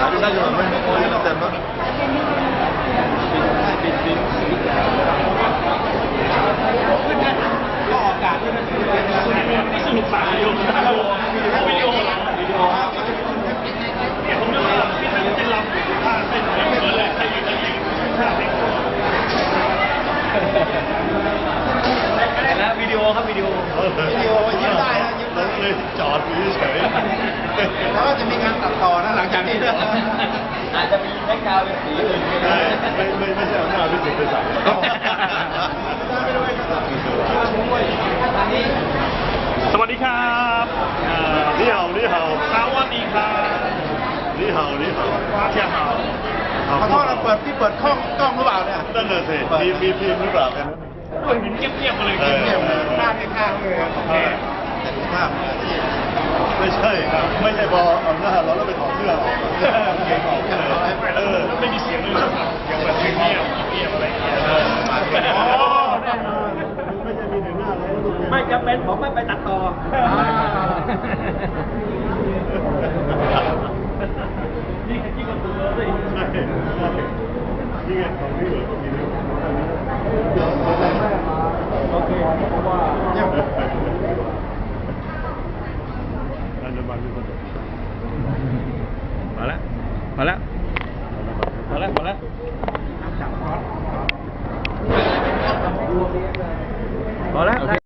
นะสนุกสนานวิดีโอวิดีโอวิดีโอเนี่ยผมจะว่าที่มันเป็นลำท่าเต้นเหมือนแหละใครยืนใครยืนท่าเต้นแล้ววิดีโอครับวิดีโอวิดีโอยิ้มได้นะยิ้มได้เลยจอดเฉย กราวด์เป็นสีอื่นก็ได้ไม่ไม่ไม่ใช่อำนาจพิสุทธิ์ไปสั่งสวัสดีครับอ่านี่เห่านี่เห่าสวัสดีครับนี่เห่านี่เห่ามาเชียร์เฮาขอโทษนะเปิดพี่เปิดกล้องกล้องหรือเปล่าเนี่ยนั่นน่ะสิมีมีพิมพ์หรือเปล่ากันโอ้ยเห็นเงียบๆมาเลยเออเงียบหน้าข้างๆเลยโอเคภาพไม่ใช่ไม่ใช่พออำนาจเราแล้วไปถอดเสื้อ จะเป็นผมไม่ไปตัดต่อนี่ที่คนตัวเลยใช่นี่ไงของพี่เหลือก็มีด้วยโอเคเพราะว่าเยี่ยมรัฐบาลมีคนตกพอแล้วพอแล้วพอแล้วพอแล้วพอแล้ว